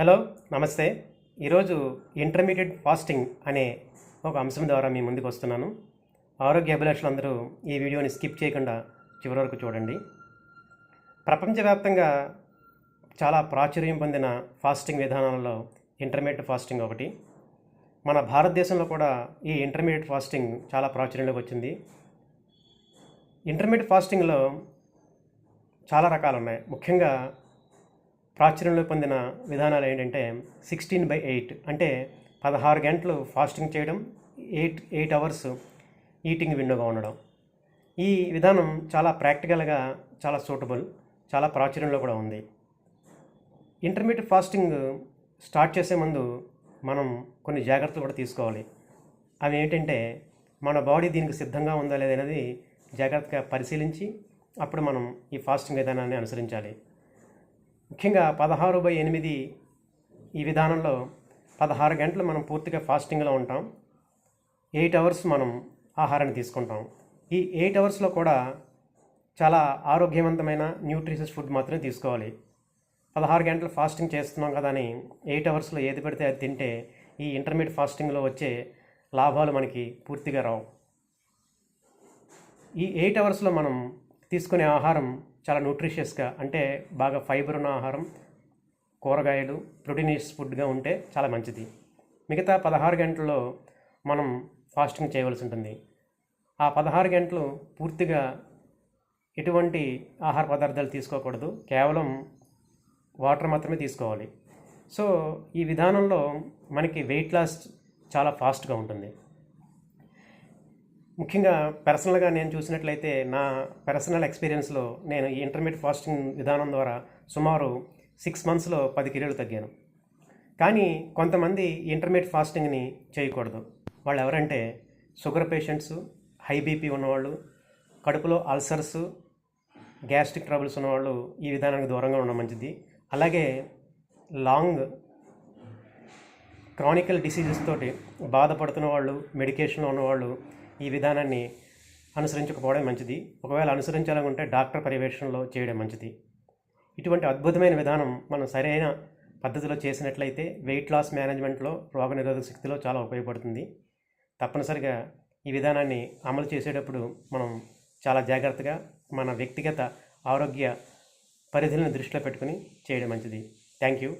Hello నమస్తే. ఈరోజు intermediate fasting అనే ఒక అంశం ద్వారా మీ ముందుకు వస్తున్నాను. ఆరోగ్య అభిలాషులందరూ ఈ వీడియోని స్కిప్ చేయకుండా చివరి వరకు చూడండి. ప్రపంచవ్యాప్తంగా చాలా ప్రాచుర్యం పొందిన ఫాస్టింగ్ విధానాలలో ఇంటర్మీడియట్ ఫాస్టింగ్ ఒకటి. మన భారతదేశంలో కూడా ఈ ఇంటర్మీడియట్ ఫాస్టింగ్ చాలా ప్రాచుర్యంలోకి వచ్చింది. ఇంటర్మీడియట్ ఫాస్టింగ్లో చాలా రకాలు ఉన్నాయి. ముఖ్యంగా ప్రాచుర్యంలో పొందిన విధానాలు ఏంటంటే సిక్స్టీన్ బై ఎయిట్ అంటే పదహారు గంటలు ఫాస్టింగ్ చేయడం ఎయిట్ ఎయిట్ అవర్స్ ఈటింగ్ విండోగా ఉండడం. ఈ విధానం చాలా ప్రాక్టికల్గా చాలా సూటబుల్ చాలా ప్రాచుర్యంలో కూడా ఉంది. ఇంటర్మీడియట్ ఫాస్టింగ్ స్టార్ట్ చేసే ముందు మనం కొన్ని జాగ్రత్తలు కూడా తీసుకోవాలి. అవి ఏంటంటే మన బాడీ దీనికి సిద్ధంగా ఉందా లేదనేది జాగ్రత్తగా పరిశీలించి అప్పుడు మనం ఈ ఫాస్టింగ్ విధానాన్ని అనుసరించాలి. ముఖ్యంగా పదహారు బై ఎనిమిది ఈ విధానంలో పదహారు గంటలు మనం పూర్తిగా ఫాస్టింగ్లో ఉంటాం. ఎయిట్ అవర్స్ మనం ఆహారాన్ని తీసుకుంటాం. ఈ ఎయిట్ అవర్స్లో కూడా చాలా ఆరోగ్యవంతమైన న్యూట్రిషియస్ ఫుడ్ మాత్రమే తీసుకోవాలి. పదహారు గంటలు ఫాస్టింగ్ చేస్తున్నాం కదా అని ఎయిట్ అవర్స్లో ఏది పెడితే అది తింటే ఈ ఇంటర్మీడియట్ ఫాస్టింగ్లో వచ్చే లాభాలు మనకి పూర్తిగా రావు. ఈ ఎయిట్ అవర్స్లో మనం తీసుకునే ఆహారం చాలా న్యూట్రిషియస్గా అంటే బాగా ఫైబర్ ఉన్న ఆహారం కూరగాయలు ప్రోటీనియస్ ఫుడ్గా ఉంటే చాలా మంచిది. మిగతా పదహారు గంటల్లో మనం ఫాస్టింగ్ చేయవలసి ఉంటుంది. ఆ పదహారు గంటలు పూర్తిగా ఎటువంటి ఆహార పదార్థాలు తీసుకోకూడదు. కేవలం వాటర్ మాత్రమే తీసుకోవాలి. సో ఈ విధానంలో మనకి వెయిట్ లాస్ చాలా ఫాస్ట్గా ఉంటుంది. ముఖ్యంగా పర్సనల్గా నేను చూసినట్లయితే నా పర్సనల్ ఎక్స్పీరియన్స్లో నేను ఈ ఇంటర్మీడియట్ ఫాస్టింగ్ విధానం ద్వారా సుమారు సిక్స్ మంత్స్లో పది కిలోలు తగ్గాను. కానీ కొంతమంది ఇంటర్మీడియట్ ఫాస్టింగ్ని చేయకూడదు. వాళ్ళు ఎవరంటే షుగర్ పేషెంట్స్ హై బీపీ ఉన్నవాళ్ళు కడుపులో అల్సర్స్ గ్యాస్ట్రిక్ ట్రబుల్స్ ఉన్నవాళ్ళు ఈ విధానానికి దూరంగా ఉండడం మంచిది. అలాగే లాంగ్ క్రానికల్ డిసీజెస్ తోటి బాధపడుతున్న వాళ్ళు మెడికేషన్లో ఉన్నవాళ్ళు ఈ విధానాన్ని అనుసరించకపోవడం మంచిది. ఒకవేళ అనుసరించాలనుకుంటే డాక్టర్ పర్యవేక్షణలో చేయడం మంచిది. ఇటువంటి అద్భుతమైన విధానం మనం సరైన పద్ధతిలో చేసినట్లయితే వెయిట్ లాస్ మేనేజ్మెంట్లో రోగనిరోధక శక్తిలో చాలా ఉపయోగపడుతుంది. తప్పనిసరిగా ఈ విధానాన్ని అమలు చేసేటప్పుడు మనం చాలా జాగ్రత్తగా మన వ్యక్తిగత ఆరోగ్య పరిధులను దృష్టిలో పెట్టుకుని చేయడం మంచిది. Thank you.